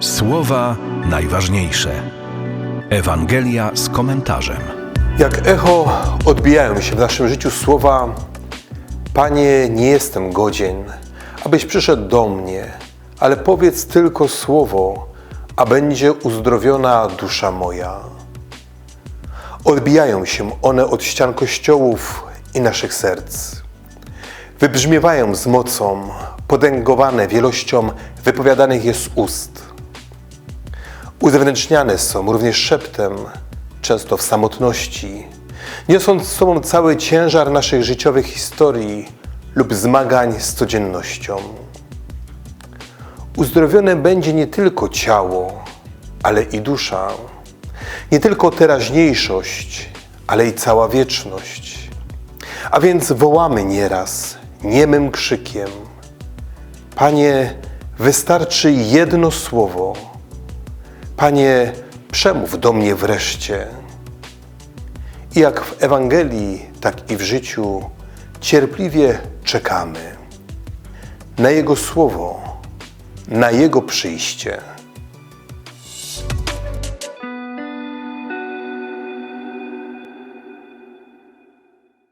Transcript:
Słowa najważniejsze. Ewangelia z komentarzem. Jak echo odbijają się w naszym życiu słowa: Panie, nie jestem godzien, abyś przyszedł do mnie, ale powiedz tylko słowo, a będzie uzdrowiona dusza moja. Odbijają się one od ścian kościołów i naszych serc. Wybrzmiewają z mocą, podęgowane wielością wypowiadanych jest ust. Uzewnętrzniane są również szeptem, często w samotności, niosąc z sobą cały ciężar naszych życiowych historii lub zmagań z codziennością. Uzdrowione będzie nie tylko ciało, ale i dusza, nie tylko teraźniejszość, ale i cała wieczność. A więc wołamy nieraz niemym krzykiem: Panie, wystarczy jedno słowo. Panie, przemów do mnie wreszcie. I jak w Ewangelii, tak i w życiu cierpliwie czekamy na Jego słowo, na Jego przyjście.